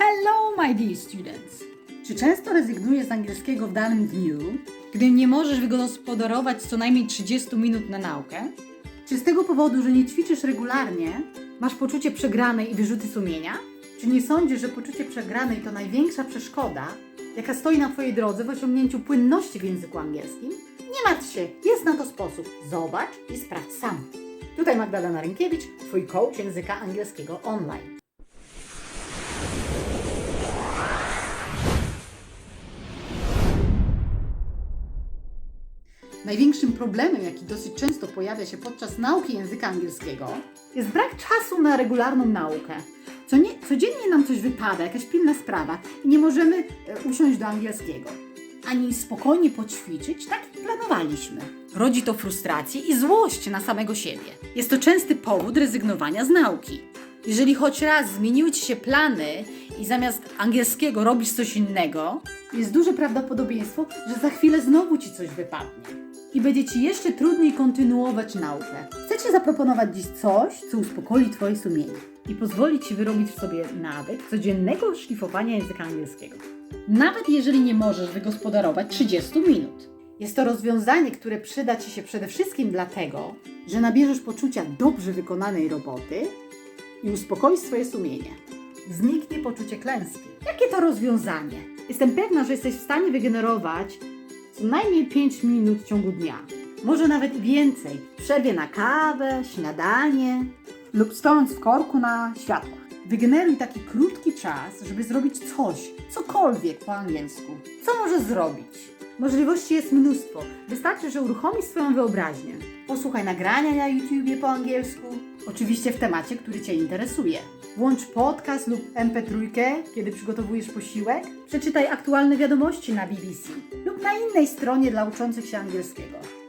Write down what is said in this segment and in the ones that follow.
Hello, my dear students! Czy często rezygnujesz z angielskiego w danym dniu, gdy nie możesz wygospodarować co najmniej 30 minut na naukę? Czy z tego powodu, że nie ćwiczysz regularnie, masz poczucie przegranej i wyrzuty sumienia? Czy nie sądzisz, że poczucie przegranej to największa przeszkoda, jaka stoi na Twojej drodze w osiągnięciu płynności w języku angielskim? Nie martw się, jest na to sposób. Zobacz i sprawdź sam. Tutaj Magdalena Rynkiewicz, Twój coach języka angielskiego online. Największym problemem, jaki dosyć często pojawia się podczas nauki języka angielskiego, jest brak czasu na regularną naukę. Co nie, codziennie nam coś wypada, jakaś pilna sprawa i nie możemy e, usiąść do angielskiego. Ani spokojnie poćwiczyć, tak jak planowaliśmy. Rodzi to frustrację i złość na samego siebie. Jest to częsty powód rezygnowania z nauki. Jeżeli choć raz zmieniły Ci się plany i zamiast angielskiego robisz coś innego, jest duże prawdopodobieństwo, że za chwilę znowu Ci coś wypadnie. I będzie Ci jeszcze trudniej kontynuować naukę. Chcę Ci zaproponować dziś coś, co uspokoi Twoje sumienie i pozwoli Ci wyrobić w sobie nawyk codziennego szlifowania języka angielskiego. Nawet jeżeli nie możesz wygospodarować 30 minut. Jest to rozwiązanie, które przyda Ci się przede wszystkim dlatego, że nabierzesz poczucia dobrze wykonanej roboty i uspokoisz swoje sumienie. Zniknie poczucie klęski. Jakie to rozwiązanie? Jestem pewna, że jesteś w stanie wygenerować co najmniej 5 minut w ciągu dnia. Może nawet więcej. W przerwie na kawę, śniadanie lub stojąc w korku na światłach. Wygeneruj taki krótki czas, żeby zrobić coś, cokolwiek po angielsku. Co możesz zrobić? Możliwości jest mnóstwo. Wystarczy, że uruchomisz swoją wyobraźnię. Posłuchaj nagrania na YouTubie po angielsku. Oczywiście w temacie, który Cię interesuje. Włącz podcast lub MP3, kiedy przygotowujesz posiłek. Przeczytaj aktualne wiadomości na BBC lub na innej stronie dla uczących się angielskiego.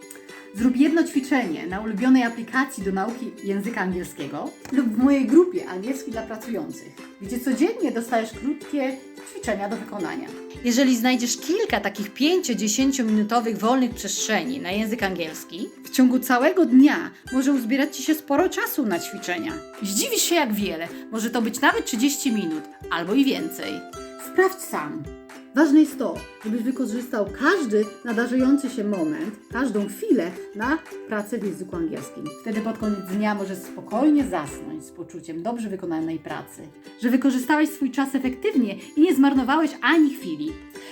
Zrób jedno ćwiczenie na ulubionej aplikacji do nauki języka angielskiego lub w mojej grupie Angielski dla Pracujących, gdzie codziennie dostajesz krótkie ćwiczenia do wykonania. Jeżeli znajdziesz kilka takich 5-10 minutowych wolnych przestrzeni na język angielski, w ciągu całego dnia może uzbierać Ci się sporo czasu na ćwiczenia. Zdziwisz się jak wiele, może to być nawet 30 minut albo i więcej. Sprawdź sam. Ważne jest to, żebyś wykorzystał każdy nadarzający się moment, każdą chwilę na pracę w języku angielskim. Wtedy pod koniec dnia możesz spokojnie zasnąć z poczuciem dobrze wykonanej pracy, że wykorzystałeś swój czas efektywnie i nie zmarnowałeś ani chwili.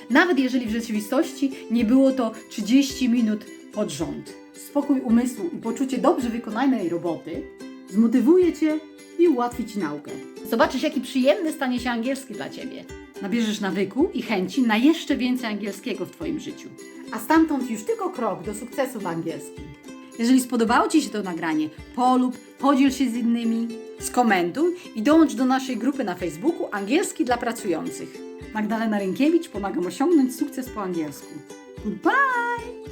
Nawet jeżeli w rzeczywistości nie było to 30 minut pod rząd. Spokój umysłu i poczucie dobrze wykonanej roboty zmotywuje Cię i ułatwi Ci naukę. Zobaczysz, jaki przyjemny stanie się angielski dla Ciebie. Nabierzesz nawyku i chęci na jeszcze więcej angielskiego w Twoim życiu. A stamtąd już tylko krok do sukcesu w angielskim. Jeżeli spodobało Ci się to nagranie, polub, podziel się z innymi, skomentuj i dołącz do naszej grupy na Facebooku Angielski dla Pracujących. Magdalena Rynkiewicz pomagam osiągnąć sukces po angielsku. Goodbye!